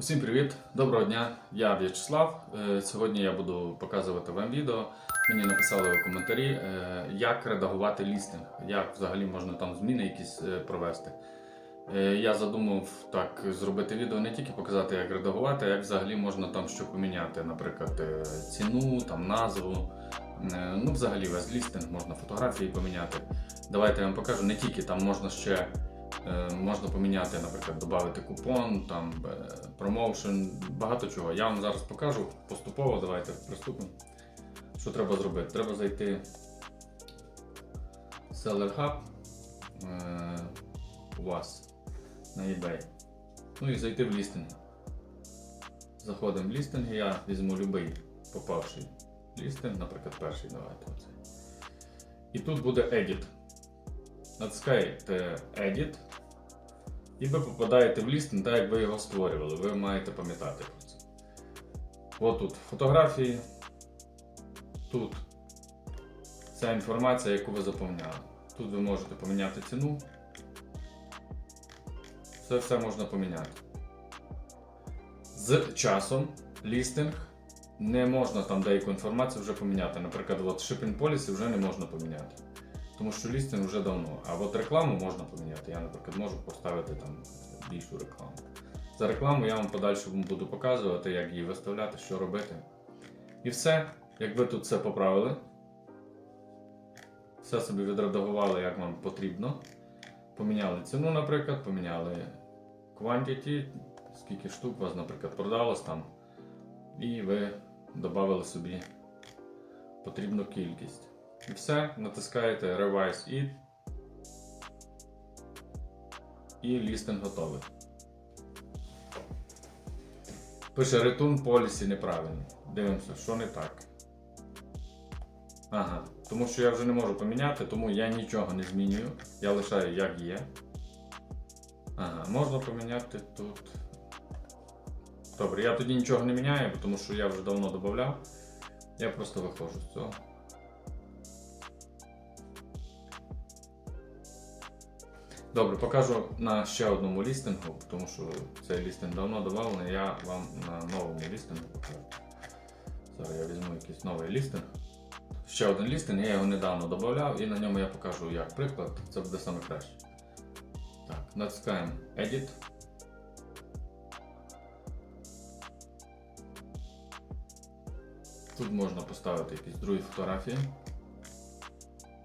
Усім привіт! Доброго дня! Я В'ячеслав. Е, Сьогодні я буду показувати вам відео. Мені написали у коментарі, е, як редагувати лістинг, як взагалі можна там зміни якісь е, провести. Я задумав так зробити відео не тільки показати, як редагувати, а як взагалі можна там що поміняти, наприклад, ціну, там назву. Ну, взагалі весь лістинг, можна фотографії поміняти. Давайте я вам покажу. Не тільки там можна ще Можна поміняти, наприклад, додати купон, там е, промоушен, багато чого. Я вам зараз покажу поступово. Давайте приступимо. Що треба зробити? Треба зайти в Seller Hub е, у вас на eBay. Ну і зайти в лістинги. Заходимо в лістинги, я візьму будь-який попавший лістинг, наприклад, перший, давайте оцей. І тут буде Edit. Натискаєте Edit, і ви попадаєте в лістинг, так як ви його створювали. Ви маєте пам'ятати про це. От тут фотографії, тут ця інформація, яку ви заповняли. Тут ви можете поміняти ціну. Це все можна поміняти. З часом лістинг не можна там деяку інформацію вже поміняти. Наприклад, от shipping policy вже не можна поміняти. Тому що лістинг вже давно. А от рекламу можна поміняти. Я, наприклад, можу поставити там більшу рекламу. За рекламу я вам подальшому буду показувати, як її виставляти, що робити. І все. Як ви тут все поправили, все собі відредагували, як вам потрібно. Поміняли ціну, наприклад, поміняли quantity, скільки штук вас, наприклад, продалось там. І ви додали собі потрібну кількість. І все, натискаєте Revise It. І лістинг готовий. Пише Return Policy неправильно. Дивимося, що не так. Ага, тому що я вже не можу поміняти, тому я нічого не змінюю. Я лишаю як є. Ага, можна поміняти тут. Добре, я тоді нічого не міняю, тому що я вже давно додавав. Я просто виходжу з цього. Добре, покажу на ще одному лістингу, тому що цей лістинг давно додавлений, я вам на новому лістингу покажу. Зараз я візьму якийсь новий лістинг. Ще один лістинг, я його недавно додавав і на ньому я покажу як приклад, це буде саме краще. Так, натискаємо Edit. Тут можна поставити якісь другі фотографії.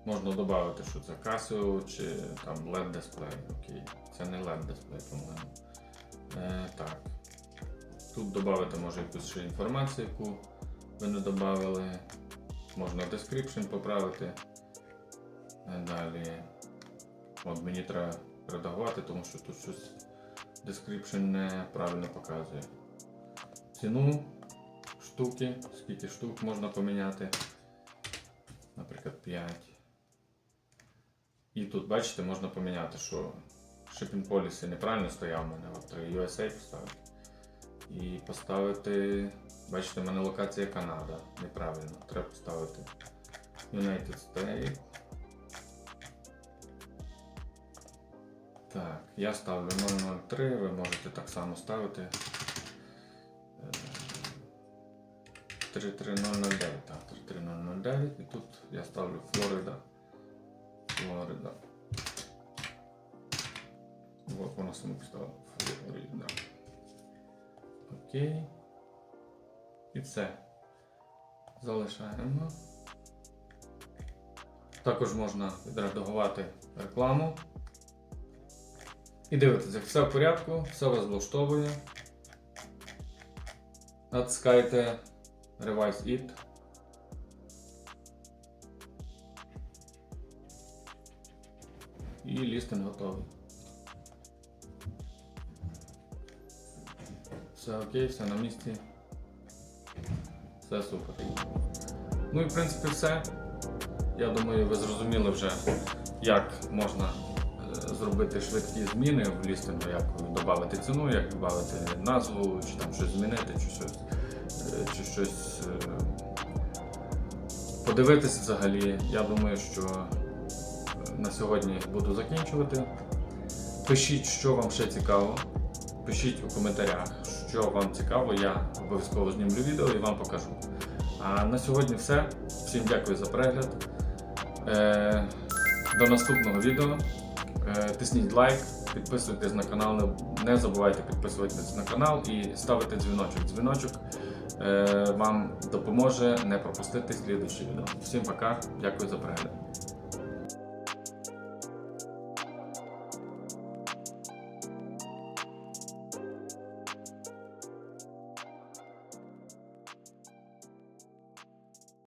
Можна додати, що це Casio чи там LED дисплей. Окей. Це не LED дисплей, по-моєму. Е, так. Тут додати може якусь ще інформацію, яку ви не додали. Можна description поправити. Е, Далі. От мені треба редагувати, тому що тут щось description неправильно показує. Ціну штуки, скільки штук можна поміняти. Наприклад, 5. І тут, бачите, можна поміняти, що shipping policy неправильно стояв у мене. От треба USA поставити. І поставити. Бачите, в мене локація Канада. Неправильно. Треба поставити United States. Так, я ставлю 003, ви можете так само ставити. Е, 33009, так, 33009 і тут я ставлю Флорида. Флорида. Вот вона сама поставила Флорида. Окей. І все. Залишаємо. Також можна відредагувати рекламу. І дивитися, все в порядку, все вас влаштовує. Натискайте Revise It. І лістинг готовий. Все окей, все на місці. Все супер. Ну і в принципі все. Я думаю, ви зрозуміли вже, як можна е, зробити швидкі зміни в лістингу, як додати ціну, як додати назву, чи там щось змінити, чи щось, е, чи щось е, подивитись взагалі. Я думаю, що на сьогодні буду закінчувати. Пишіть, що вам ще цікаво. Пишіть у коментарях, що вам цікаво, я обов'язково знімлю відео і вам покажу. А на сьогодні все. Всім дякую за перегляд. Е, до наступного відео. Е, тисніть лайк, підписуйтесь на канал, не- забувайте підписуватись на канал і ставити дзвіночок. Дзвіночок е, вам допоможе не пропустити слідуючі відео. Всім пока, дякую за перегляд.